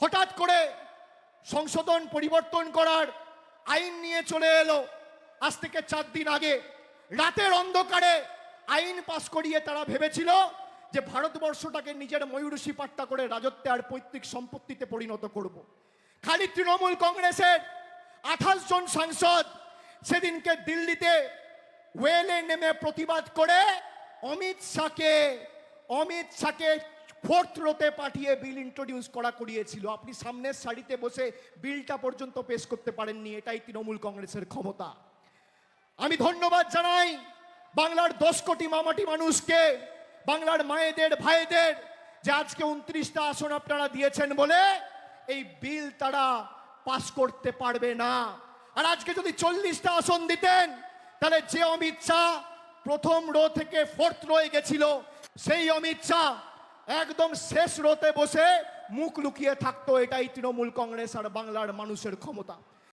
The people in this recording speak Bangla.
হঠাৎ করে সংশোধন পরিবর্তন করার আইন নিয়ে চলে এলো আজ থেকে চার দিন আগে রাতের অন্ধকারে আইন পাশ করিয়ে তারা ভেবেছিল যে ভারতবর্ষটাকে নিজের ময়ূরসী পাট্টা করে রাজত্বে আর পৈতৃক সম্পত্তিতে পরিণত করব। খালি তৃণমূল কংগ্রেসের আঠাশ জন সাংসদ সেদিনকে দিল্লিতে ওয়েলে নেমে প্রতিবাদ করে অমিত শাহকে অমিত শাহকে ফোর্থ রোতে পাঠিয়ে বিল ইন্ট্রোডিউস করা করিয়েছিল। আপনি সামনের সারিতে বসে বিলটা পর্যন্ত পেশ করতে পারেননি। এটাই তৃণমূল কংগ্রেসের ক্ষমতা। আমি ধন্যবাদ জানাই বাংলার দশ কোটি মামাটি মানুষকে, বাংলার মায়েদের, ভাইদের, যে আজকে উনত্রিশটা আসন আপনারা দিয়েছেন বলে এই বিল তারা পাস করতে পারবে না। আর আজকে যদি চল্লিশটা আসন দিতেন, তাহলে যে অমিত শাহ প্রথম রো থেকে ফোর্থ রোয়ে গেছিল, সেই অমিত শাহ একদম শেষ রোতে বসে মুখ লুকিয়ে থাকতো এটাই তৃণমূল কংগ্রেস আর বাংলার মানুষের ক্ষমতা।